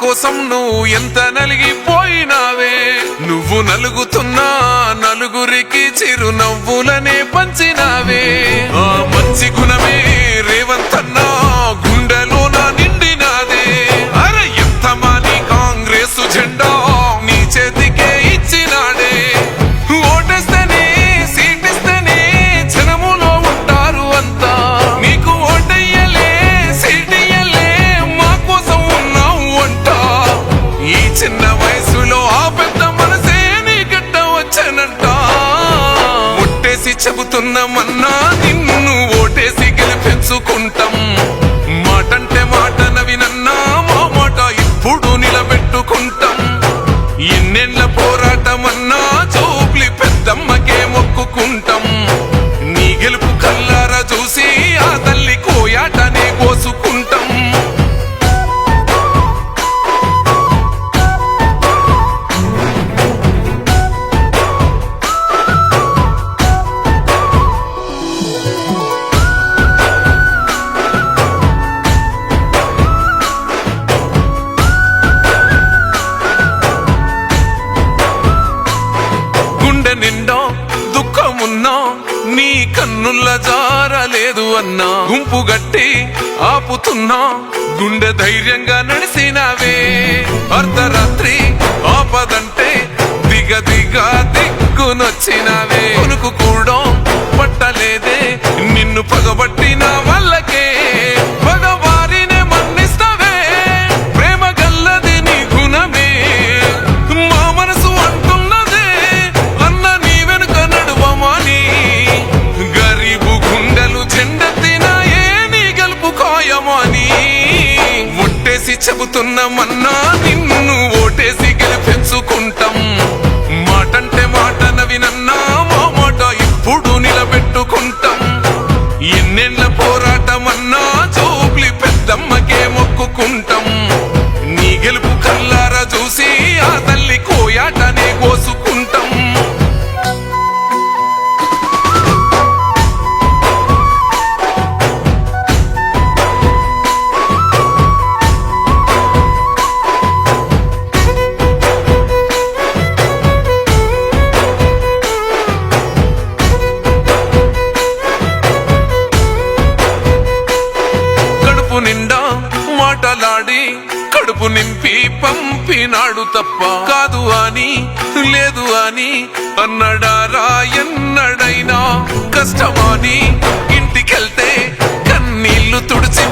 కోసం నువ్వు ఎంత నలిగిపోయినావే? నువ్వు నలుగుతున్నా నలుగురికి చిరునవ్వులనే పంచినావే. వయసులో ఆ పెద్ద మనసే నీ గడ్డ వచ్చానంట. ఒట్టేసి చెబుతున్న మన్నా నిన్ను ఓటేసి గెలిపించుకుంటాం. కన్నుల్ల జారలేదు అన్నా. గుంపు గట్టి ఆపుతున్నా. గుండె ధైర్యంగా నడిసినావే. అర్ధరాత్రి ఆపదంటే దిగ దిగ దిక్కునొచ్చినావే. కొనుకు కూడా తిరుగుతున్న మన్నా పంపి పంపినాడు తప్ప. కాదు అని లేదు అని అన్నడారా ఎన్నడైనా కష్టమాని ఇంటికెళ్తే కన్నీళ్ళు తుడిచి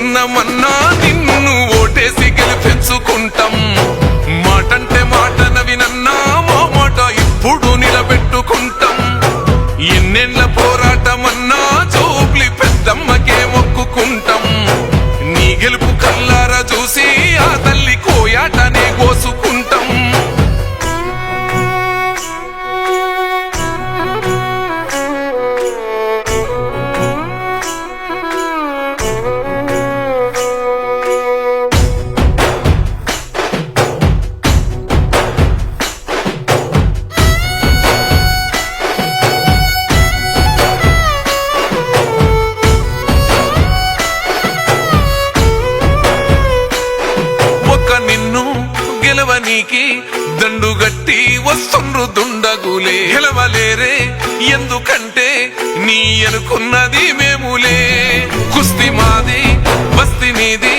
గెలుస్తున్నామన్నా నిన్ను ఓటేసి గెలిపించుకుంటాం. మాటంటే మాట నవినన్నా మా మాట ఇప్పుడు నిలబెట్టుకుంటాం. ఎన్నెళ్ళ పోరాటమన్నా చూపులి పెద్దమ్మ ప్రభులే గెలవలేరే ఎందుకంటే నీ అనుకున్నది మేములే. కుస్తి మాది బస్తి మీది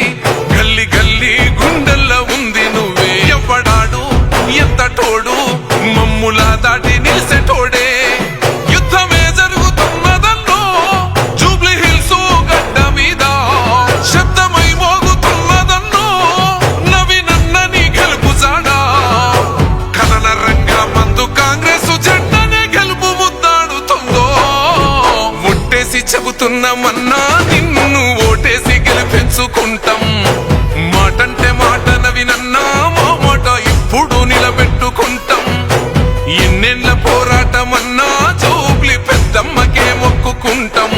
చెబుతున్నామన్నా నిన్ను ఓటేసి గెలిపించుకుంటాం. మాటంటే మాట నవినన్నా మా మాట ఇప్పుడు నిలబెట్టుకుంటాం. ఎన్నెళ్ళ పోరాటమన్నా చూపులి పెద్దమ్మకే మొక్కుకుంటాం.